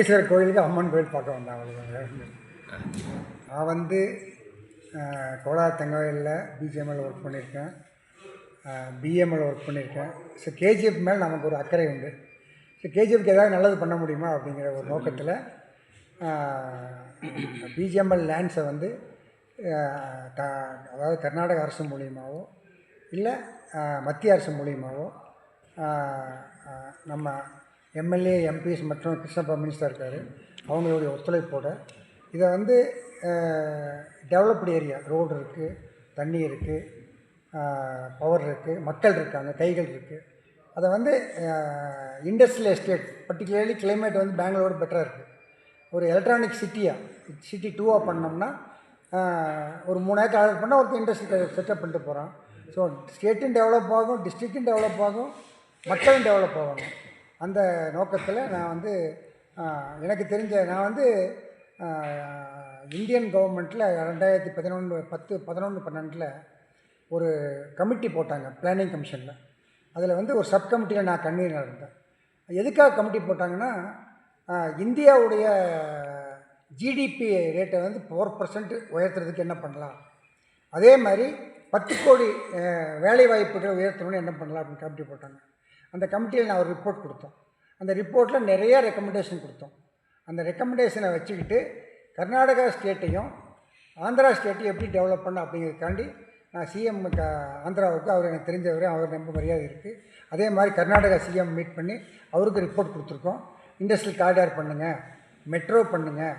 கோட்டீஸ்வரர் கோயிலுக்கு அம்மன் கோயில் பார்க்க வந்தேன் இல்ல. நான் வந்து கோலார் தங்கவயலில் பிஜிஎம்எல் ஒர்க் பண்ணியிருக்கேன். பிஎம்எல் ஒர்க் பண்ணியிருக்கேன். ஸோ கேஜிஎஃப் மேலே நமக்கு ஒரு அக்கறை உண்டு. ஸோ கேஜிஎஃப்க்கு ஏதாவது நல்லது பண்ண முடியுமா அப்படிங்கிற ஒரு நோக்கத்தில் பிஜிஎம்எல் லேண்ட்ஸை வந்து க- அதாவது கர்நாடக அரசு மூலியமாகவோ இல்லை மத்திய அரசு மூலியமாகவோ நம்ம எம்எல்ஏ எம்பிஸ் மற்றும் கிருஷ்ணப்பா மினிஸ்டர் இருக்கார். அவங்களுடைய ஒத்துழைப்போட. இதை வந்து டெவலப்டு ஏரியா ரோடு இருக்குது தண்ணி இருக்குது பவர் இருக்குது மக்கள் இருக்காங்க கைகள் இருக்குது அதை வந்து இண்டஸ்ட்ரியல் எஸ்டேட் பர்டிகுலர்லி கிளைமேட் வந்து பெங்களூர் பெட்டராக இருக்குது ஒரு எலக்ட்ரானிக் சிட்டியாக சிட்டி டூவாக பண்ணோம்னா ஒரு மூணு ஏக்கர் ஆர்டர் பண்ணால் ஒருத்தர் இண்டஸ்ட்ரி செட்டப் பண்ணிட்டு போகிறான் ஸோ ஸ்டேட்டும் டெவலப் ஆகும் டிஸ்ட்ரிக்டும் டெவலப் ஆகும் மக்களும் டெவலப் ஆவாங்க அந்த நோக்கத்தில் நான் வந்து எனக்கு தெரிஞ்ச நான் வந்து இந்தியன் கவர்மெண்ட்டில் ரெண்டாயிரத்தி பதினொன்று பத்து பதினொன்று பன்னெண்டில் ஒரு கமிட்டி போட்டாங்க பிளானிங் கமிஷனில். அதில் வந்து ஒரு சப் கமிட்டியில் நான் கன்வீனர் இருந்தேன் எதுக்காக கமிட்டி போட்டாங்கன்னா இந்தியாவுடைய ஜிடிபி ரேட்டை வந்து ஃபோர் பர்சன்ட் உயர்த்துறதுக்கு என்ன பண்ணலாம்? அதே மாதிரி பத்து கோடி வேலைவாய்ப்புகளை வேலை வாய்ப்புகளை உயர்த்தணும்னு என்ன பண்ணலாம் அப்படின்னு கமிட்டி போட்டாங்க. அந்த கமிட்டியில் நான் ஒரு ரிப்போர்ட் கொடுத்தோம். அந்த ரிப்போர்ட்டில் நிறைய ரெக்கமெண்டேஷன் கொடுத்தோம். அந்த ரெக்கமெண்டேஷனை வச்சுக்கிட்டு கர்நாடகா ஸ்டேட்டையும் ஆந்திரா ஸ்டேட்டையும் எப்படி டெவலப் பண்ண அப்படிங்கிறதுக்காண்டி நான் சிஎம் க ஆந்திராவுக்கு அவர் எனக்கு தெரிஞ்சவர் அவர் ரொம்ப மரியாதை இருக்குது அதே மாதிரி கர்நாடகா சிஎம் மீட் பண்ணி அவருக்கு ரிப்போர்ட் கொடுத்துருக்கோம். இண்டஸ்ட்ரியல் காரிடார் பண்ணுங்கள் மெட்ரோ பண்ணுங்கள்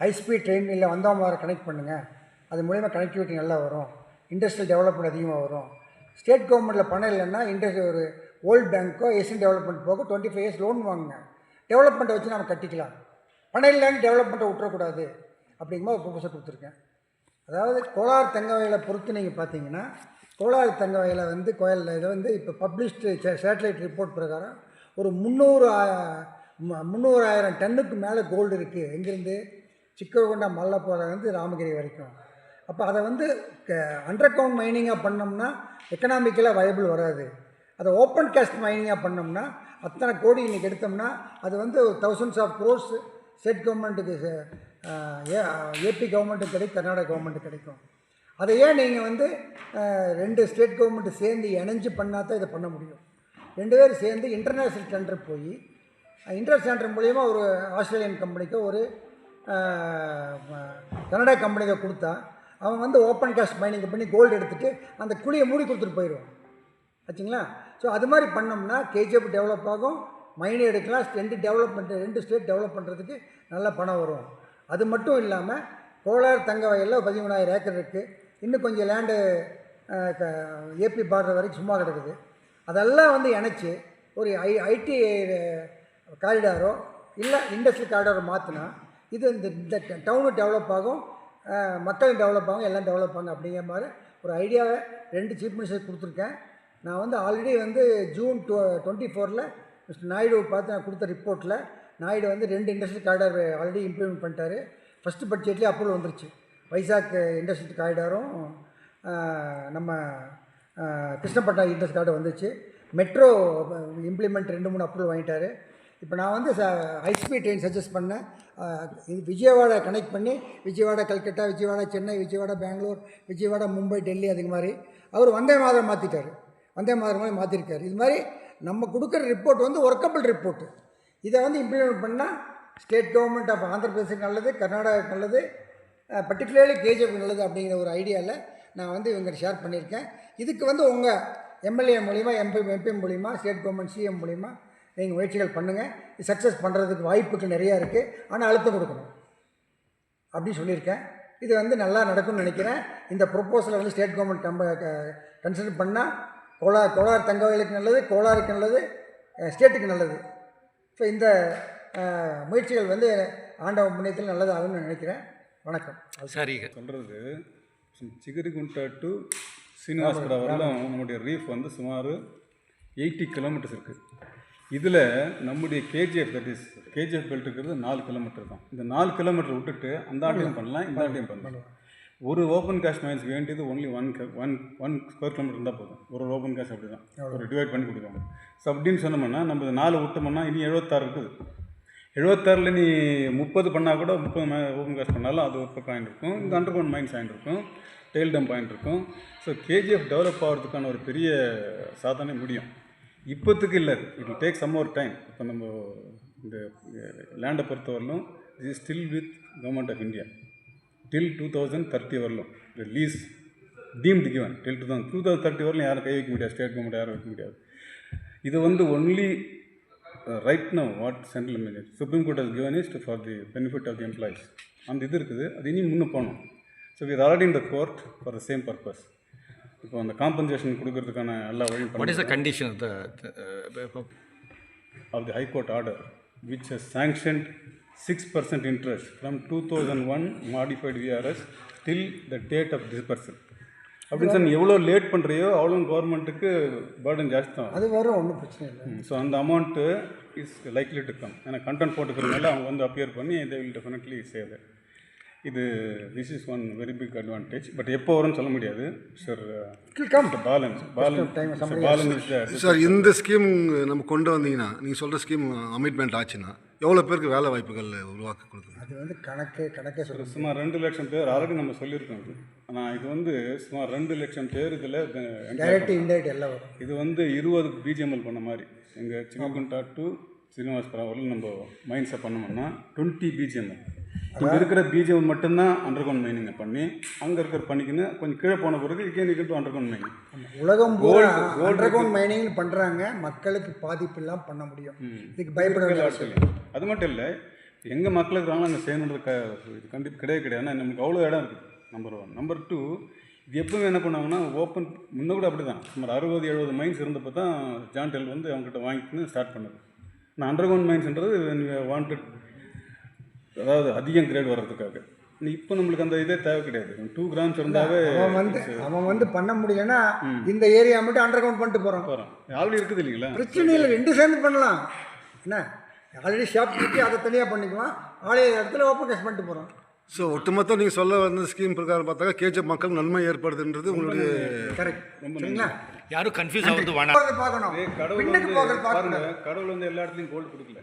ஹைஸ்பீட் ட்ரெயின் இல்லை வந்தோமாரை கனெக்ட் பண்ணுங்கள் அது மூலிமா கனெக்டிவிட்டி நல்லா வரும். இண்டஸ்ட்ரியல் டெவலப்மெண்ட் அதிகமாக வரும். ஸ்டேட் கவர்மெண்ட்டில் பணம் இல்லைன்னா இண்டஸ்ட்ரி ஒரு வேர்ல்ட் பேங்க்கோ ஏசியன் டெவலப்மெண்ட் போக டுவெண்ட்டி ஃபைவ் இயர்ஸ் லோன் வாங்குங்க. டெவலப்மெண்ட்டை வச்சு நம்ம கட்டிக்கலாம். பணம் இல்லைன்னு டெவலப்மெண்ட்டை விட்டுறக்கூடாது. அப்படிங்கும்போது ஒரு ப்ரொபோசல் கொடுத்துருக்கேன். அதாவது கோலார் தங்க வயலை பொறுத்து நீங்கள் பார்த்தீங்கன்னா கோலார் தங்க வயலை வந்து கோயிலில் இதை வந்து இப்போ பப்ளிஷ்டு சேட்டலைட் ரிப்போர்ட் பிரகாரம் ஒரு முந்நூறு முந்நூறாயிரம் டன்னுக்கு மேலே கோல்டு இருக்குது எங்கேருந்து? சிக்ககொண்டா மல்லப்போலேருந்து ராமகிரி வரைக்கும். அப்போ அதை வந்து அண்டர் கிரவுண்ட் மைனிங்காக பண்ணோம்னா எக்கனாமிக்கலாக வயபிள் வராது. அதை ஓப்பன் கேஸ்ட் மைனிங்காக பண்ணோம்னா அத்தனை கோடி இன்றைக்கி எடுத்தோம்னா அது வந்து ஒரு தௌசண்ட்ஸ் ஆஃப் க்ரோர்ஸ் ஸ்டேட் கவர்மெண்ட்டுக்கு ஏபி கவர்மெண்ட்டுக்கு கிடைக்கும் கர்நாடகா கவர்மெண்ட்டு கிடைக்கும். அதை ஏன் நீங்கள் வந்து ரெண்டு ஸ்டேட் கவர்மெண்ட்டு சேர்ந்து இணைஞ்சு பண்ணால் தான் இதை பண்ண முடியும்? ரெண்டு பேரும் சேர்ந்து இன்டர்நேஷ்னல் டெண்டர் போய் இன்டர்நேஷனல் டெண்டர் மூலயமா ஒரு ஆஸ்திரேலியன் கம்பெனிக்கு ஒரு கனடா கம்பெனிக்கோ கொடுத்தா அவன் வந்து ஓப்பன் கேஸ்ட் மைனிங் பண்ணி கோல்டு எடுத்துகிட்டு அந்த குழியை மூடி கொடுத்துட்டு போயிடுவான். ஆச்சுங்களா ஸோ அது மாதிரி பண்ணோம்னா கேஜிஎஃப் டெவலப் ஆகும். மைனி எடுக்கலாம். ரெண்டு டெவலப்மெண்ட் ரெண்டு ஸ்டேட் டெவலப் பண்ணுறதுக்கு நல்ல பணம் வரும். அது மட்டும் இல்லாமல் கோலார் தங்க வயலில் பதிமூணாயிரம் ஏக்கர் இருக்குது இன்னும் கொஞ்சம் லேண்டு ஏபி பார்டர் வரைக்கும் சும்மா கிடக்குது. அதெல்லாம் வந்து இணைச்சி ஒரு ஐ ஐடி காரிடாரோ இல்லை இண்டஸ்ட்ரியல் காரிடாரோ மாற்றினா இது இந்த இந்த டவுனு டெவலப் ஆகும் மக்களும் டெவலப் ஆகும் எல்லாம் டெவலப் ஆகும் அப்படிங்கிற மாதிரி ஒரு ஐடியாவை ரெண்டு சீஃப் மினிஸ்டர் கொடுத்துருக்கேன். நான் வந்து ஆல்ரெடி வந்து ஜூன் டொ டுவெண்ட்டி ஃபோரில் மிஸ்டர் நாயுடு பார்த்து நான் கொடுத்த ரிப்போர்ட்டில் நாயுடு வந்து ரெண்டு இண்டஸ்ட்ரியல் காரிடார் ஆல்ரெடி இம்ப்ளிமெண்ட் பண்ணிட்டாரு. ஃபஸ்ட்டு பட்ஜெட்லேயே அப்ரூவல் வந்துருச்சு. வைசாக் இண்டஸ்ட்ரியல் காரிடாரும் நம்ம கிருஷ்ணப்பட்டா இண்டஸ்ட்ரியல் கார்டு வந்துச்சு. மெட்ரோ இம்ப்ளிமெண்ட் ரெண்டு மூணு அப்ரூவல் வாங்கிட்டார். இப்போ நான் வந்து ஹைஸ்பீட் ட்ரெயின் சஜஸ்ட் பண்ணேன் இது விஜயவாடா கனெக்ட் பண்ணி விஜயவாடா கல்கட்டா விஜயவாடா சென்னை விஜயவாடா பெங்களூர் விஜயவாடா மும்பை டெல்லி அதுக்கு மாதிரி அவர் வந்தே மாதம் மாற்றிட்டார் வந்தே மாதம் மாதிரி மாற்றிருக்காரு இது மாதிரி நம்ம கொடுக்குற ரிப்போர்ட் வந்து ஒர்க்கபிள் ரிப்போர்ட்டு இதை வந்து இம்ப்ளிமெண்ட் பண்ணால் ஸ்டேட் கவர்மெண்ட் ஆஃப் ஆந்திர பிரதேசத்துக்கு நல்லது கர்நாடகாவுக்கு நல்லது பர்டிகுலர்லி கேஜிஎஃப் நல்லது அப்படிங்கிற ஒரு ஐடியாவில் நான் வந்து இவங்க ஷேர் பண்ணியிருக்கேன். இதுக்கு வந்து உங்கள் எம்எல்ஏ மூலிமா எம்பி எம்பி மூலிமா ஸ்டேட் கவர்மெண்ட் சிஎம் மூலிமா நீங்கள் முயற்சிகள் பண்ணுங்கள் இது சக்ஸஸ் பண்ணுறதுக்கு வாய்ப்புகள் நிறையா இருக்குது ஆனால் அழுத்தம் கொடுக்கணும். அப்படின்னு சொல்லியிருக்கேன். இது வந்து நல்லா நடக்கும்னு நினைக்கிறேன். இந்த ப்ரொப்போசலை வந்து ஸ்டேட் கவர்மெண்ட் கம்ப கன்சிடர் பண்ணால் கோலார் கோலார் தங்கவயலுக்கு நல்லது கோலாருக்கு நல்லது ஸ்டேட்டுக்கு நல்லது. ஸோ இந்த முயற்சிகள் வந்து ஆண்டவ புண்ணியத்தில் நல்லது ஆகும்னு நினைக்கிறேன். வணக்கம். சரிங்க சொல்கிறது சிகிரிகுண்டா டு சீனிவாசபுரா வரலும் நம்முடைய ரீஃப் வந்து சுமார் எயிட்டி கிலோமீட்டர்ஸ் இருக்குது இதில் நம்முடைய KGF that is KGF belt இருக்கிறது நாலு கிலோமீட்டர் தான். இந்த நாலு கிலோமீட்டர் விட்டுட்டு அந்த ஆட்டையும் பண்ணலாம் இந்த ஆட்டையும் பண்ணலாம். ஒரு ஓப்பன் காஸ்ட் மைன்ஸ் வேண்டியது only one one one square kilometre இருந்தால் போதும். ஒரு ஓப்பன் காஸ்ட் அப்படி தான் ஒரு டிவைட் பண்ணி கொடுக்காங்க ஸோ அப்படின்னு சொன்னோம்னா நம்ம நாலு விட்டோம்னா இனி எழுபத்தாறு இருக்குது. எழுபத்தாறில் நீ முப்பது பண்ணால் கூட முப்பது ஓப்பன் காஸ்ட் பண்ணாலும் அது ஒரு ஆயிட்டு இருக்கும். இந்த அண்டர் கிரவுண்ட் மைன்ஸ் ஆயிட்டு இருக்கும். டெயில் டம்ப் ஆயிட்டு இருக்கும். ஸோ கேஜிஎஃப் டெவலப் ஆகிறதுக்கான ஒரு பெரிய சாதனை முடியும். இப்போத்துக்கு இல்லை. இட் டேக் சம் ஒரு டைம் இப்போ நம்ம இந்த லேண்டை பொறுத்தவரையிலும் இது still with government of India till two thousand thirty வரலும். Lease deemed given till two thousand two thousand thirty வரலும். யாரும் கை வைக்க முடியாது ஸ்டேட் கவர்மெண்ட் யாரும் வைக்க முடியாது. இது வந்து only right no what central manage supreme court has given is for the benefit of the employees அந்த இது இருக்குது. அது இனி முன்னே போகணும். ஸோ இது ஆல்ரெடி இந்த court for the same purpose இப்போ அந்த காம்பன்சேஷன் கொடுக்கறதுக்கான எல்லா வழியும் the condition of the, the uh, of the High Court which has sanctioned 6% interest from 2001 modified VRS till the date of disbursal. அப்படின்னு சொல்லி எவ்வளோ லேட் பண்ணுறியோ அவ்வளோ கவர்மெண்ட்டுக்கு பேர்டன் ஜாஸ்தி தான் அது வரும் ஒன்றும் பிரச்சனை இல்லை. ஸோ அந்த amount is likely to come ஏன்னா கண்டென்ட் போட்டுக்கிறதுனால அவங்க வந்து அப்பியர் பண்ணி தே வில் டெஃபினெட்லி சேவ் இது this is one very big advantage but எப்போ வரும்னு சொல்ல முடியாது. Sir come Balan Balan Balan is sir இந்த ஸ்கீம் நம்ம கொண்டு வந்தீங்கன்னா நீங்கள் சொல்கிற ஸ்கீம் அமிட்மெண்ட் ஆச்சுன்னா எவ்வளோ பேருக்கு வேலை வாய்ப்புகள் உருவாக்கி கொடுக்குது? அது வந்து கணக்கே கணக்கே சொல்ல சுமார் ரெண்டு லட்சம் பேர் ஆல்ரெடி நம்ம சொல்லியிருக்கோம் இது. ஆனால் இது வந்து சுமார் ரெண்டு லட்சம் பேர் இதில் டைரக்ட் இன்டைரக்ட் எல்லாம் வரும். இது வந்து இருபது பிஜிஎம்எல் பண்ண மாதிரி. எங்கள் சின்னகுண்டா டு சீனிவாஸ்புரம் வரலும் நம்ம மைன்ஸை பண்ணோம்னா டுவெண்ட்டி பிஜிஎம்எல் இங்கே இருக்கிற பிஜிஎம் மட்டும்தான் அண்டர் கிரவுண்ட் மைனிங்கை பண்ணி அங்கே இருக்கிற பண்ணிக்கின்னு கொஞ்சம் கீழே போன பிறகு இங்கே டு அண்டர் கிரவுண்ட் மைனிங் உலகம் பூரா அண்டர்கிரவுண்ட் மைனிங் பண்ணுறாங்க மக்களுக்கு பாதிப்பு இல்லாமல் பண்ண முடியும். இதுக்கு பயப்பட அவசியம். அது மட்டும் இல்லை எங்கள் மக்களுக்கு இருக்காங்களோ அங்கே செய்யணுன்றது க இது கண்டிப்பாக கிடையாது. கிடையாது நமக்கு அவ்வளோ இடம் இருக்குது நம்பர் ஒன் நம்பர் டூ இது எப்பவுமே என்ன பண்ணுவாங்கன்னா ஓப்பன் முன்ன கூட அப்படி தான் சுமார் அறுபது எழுபது மைன்ஸ் இருந்தப்போ தான் ஜான்டெல் வந்து அவங்ககிட்ட வாங்கிக்கின்னு ஸ்டார்ட் பண்ணது. நான் அண்டர் கிரவுண்ட் மைன்ஸ்ன்றது வாண்டட் அதாவது அதிகம் கிரேட் வர்றதுக்காக. இப்போ நம்மளுக்கு அந்த இதே தேவை கிடையாது. டூ கிராம்ஸ் இருந்தாவே அவன் வந்து அவன் வந்து பண்ண முடியலன்னா இந்த ஏரியா மட்டும் அண்டர்கிரவுண்ட் பண்ணிட்டு போகிறான் போகிறோம் ஆல்ரெடி இருக்குது இல்லைங்களா? பிரச்சனை இல்லை ரெண்டு சேர்ந்து பண்ணலாம். என்ன? ஆல்ரெடி ஷாப் இருக்கு அதை தனியாக பண்ணிக்கலாம் ஆலய இடத்துல ஓப்பன் கேஸ் பண்ணிட்டு போகிறோம் ஸோ ஒட்டுமொத்தம் நீங்கள் சொல்ல வந்த ஸ்கீம் பிரகாரம் பார்த்தாக்கா கேஜப் மக்கள் நன்மை ஏற்படுதுன்றது உங்களுடைய கரெக்ட் சரிங்களா? யாரும் கன்ஃபியூஸ் ஆகிறது வேணாம். பார்க்கணும். கடவுள் வந்து எல்லா இடத்துலையும் கோல்டு கொடுக்கல.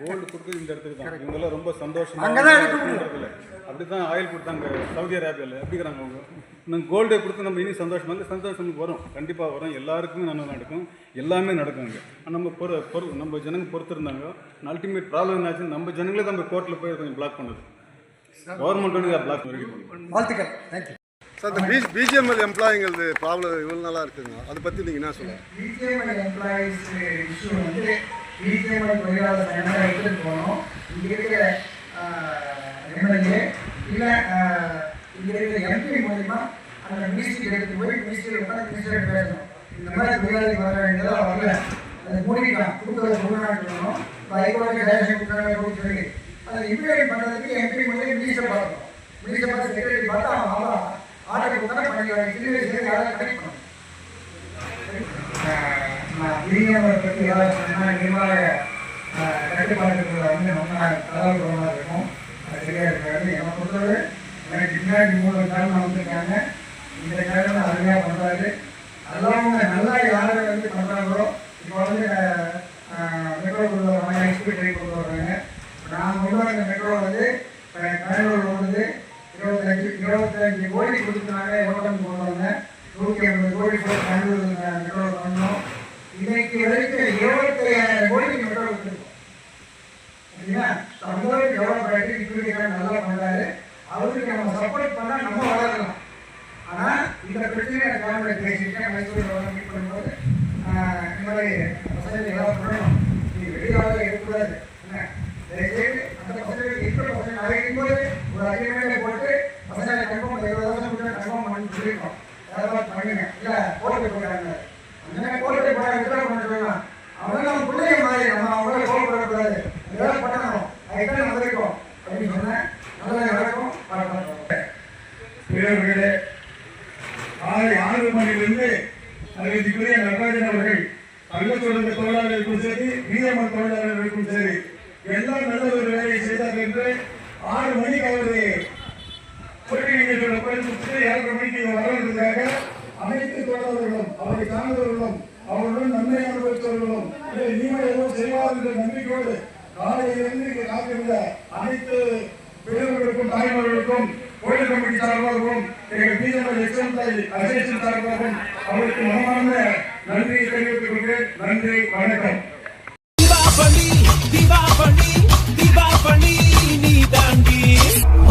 கோல்டு கொடுக்குறது இந்த இடத்துக்கு தான். இவங்கெல்லாம் ரொம்ப சந்தோஷமா முடியும். இருக்கிறதுல. அப்படிதான் ஆயில் கொடுத்தாங்க சவுதி அரேபியாவில் எப்படிங்கிறாங்க அவங்க. நம்ம கோல்டை கொடுத்து நம்ம இனி சந்தோஷம் வந்து சந்தோஷம் வரும். கண்டிப்பாக வரும். எல்லாருக்குமே நன்மை நடக்கும். எல்லாமே நடக்குங்க ஆனா, நம்ம பொறு பொறு நம்ம ஜனங்க பொறுத்திருந்தாங்க. அல்டிமேட் ப்ராப்ளம் என்னாச்சு நம்ம ஜனங்களே நம்ம கோர்ட்டில் போய் கொஞ்சம் பிளாக் பண்ணுது. கவர்மெண்ட் வந்து பிளாக் பண்ணி வாழ்த்துக்கள். தேங்க்யூ சார் இந்த பி பிஜிஎம்எல் எம்ப்ளாயிங்கிறது ப்ராப்ளம் இவ்வளோ நாளாக இருக்குங்க அதை பற்றி நீங்கள் என்ன சொல்லுங்கள் பிஜேஎம்எல் எம்ப்ளாயிஸ் இஷ்யூ வந்து பிஜேஎம்எல் தொழிலாளர் நண்பரை எடுத்துகிட்டு போகணும். இங்கே இருக்கிற எம்எல்ஏ இல்லை இங்கே இருக்கிற எம்பி மூலிமா அந்த மினிஸ்ட்ரி எடுத்து போய் மினிஸ்ட்ரி உட்காந்து மினிஸ்டர் பேசணும். இந்த மாதிரி தொழிலாளி வர வேண்டியதாக வரல. அதை மூடிக்கலாம். கொடுக்குறது முன்னாடி சொல்லணும். ஹைகோர்ட்டு டேரக்ஷன் கொடுக்குறாங்க சொல்லி. அதை இம்ப்ளிமெண்ட் பண்ணுறதுக்கு எம்பி மூலியம் மினிஸ்டர் பார்க்கணும். மினிஸ்டர் பார்த்து செக்ரட்டரி பார்த்தா அவன் ஆர்டர் கொடுத்தா பண்ணி சின்ன வயசுல யாராவது கனெக்ட் பண்ணணும். பிரியாமல் பற்றி ஏதாவது சொன்னால் நிர்வாக கட்டுப்பாட்டுக்குள்ள வந்து நம்ம கலவரமாக இருக்கும். அது சரியாக இருக்காது. என்னை பொறுத்தவரை எனக்கு பின்னாடி மூணு காரணம் வந்திருக்காங்க. இந்த காரணம் அருமையாக பண்ணுறாரு அதெல்லாம் நல்லா யாரை வந்து பண்ணுறாங்களோ இப்போ வந்து மெட்ரோ கொண்டு வர்றாங்க எக்ஸ்பீட் ட்ரெயின் கொண்டு வர்றாங்க நான் கொண்டு வர மெட்ரோ வந்து கடலூர் வந்து இருபத்தஞ்சு இருபத்தஞ்சு கோடி கொடுத்துனாங்க எவ்வளோ கொண்டு வந்தேன். நூற்றி ஐம்பது கோடி கூட கடலூர் வரைக்கும் இருபத்தையாயிரம் கோடி மெட்ரோ கொடுத்துருக்கோம் சரிங்களா தமிழ் எவ்வளோ பண்ணி நல்லா பண்ணாரு அவருக்கு நம்ம சப்போர்ட் பண்ணால் நம்ம வளரலாம். ஆனால் இந்த பிரச்சனையை கவர்மெண்ட் பேசிட்டு மைசூரில் மீட் பண்ணும்போது இந்த மாதிரி வசதி எல்லாம் பண்ணணும் நீ வெளியாக இருக்கக்கூடாது என்ன தயவுசெய்து அந்த பசங்க இருக்கிற பசங்க நாளைக்கு போது ஒரு அக்ரிமெண்ட்டை போட்டு பசங்களை கன்ஃபார்ம் இருபது வருஷம் கன்ஃபார்ம் பண்ணி சொல்லியிருக்கோம் ஏதாவது பண்ணுங்க இல்லை போட்டு போட்டாங்க அந்த போட்டு போட்டாங்க வித்ரா பண்ண சொல்லலாம் அவங்க நம்ம பிள்ளைங்க மாதிரி நம்ம அவங்கள கோவப்படக்கூடாது ஏதாவது பண்ணணும் அதுதான் வந்திருக்கோம் அப்படின்னு சொன்னேன் நல்லா நடக்கும் பார்க்கலாம் பெரியவர்களே காலை ஆறு மணியிலிருந்து அறிவித்துக்குரிய நடராஜன் அவர்கள் கள்ளத்தொழில் தொழிலாளர்களுக்கும் சரி மீதம தொழிலாளர்களுக்கும் சரி எல்லாம் நல்ல ஒரு வேலையை செய்தார் என்று ஆறு மணிக்கு அவரு போட்டியிட பயன்படுத்தி ஏழரை மணிக்கு வர்றதுக்காக அனைத்து தொழிலாளர்களும் அவரை அவர்களுடன் நன்மை அனுபவித்தவர்களும் இதை எதுவும் செய்வார் என்ற நம்பிக்கையோடு காலையிலிருந்து காத்திருந்த அனைத்து பெரியவர்களுக்கும் தாய்மார்களுக்கும் கோயில் கமிட்டி சார்பாகவும் எங்கள் பிஎம்எல் எக்ஸாம்லை அசோசியேஷன் சார்பாகவும் அவருக்கு மனமார்ந்த நன்றியை தெரிவித்துக் கொள்கிறேன். நன்றி வணக்கம். தீபாவளி தீபாவளி தீபாவளி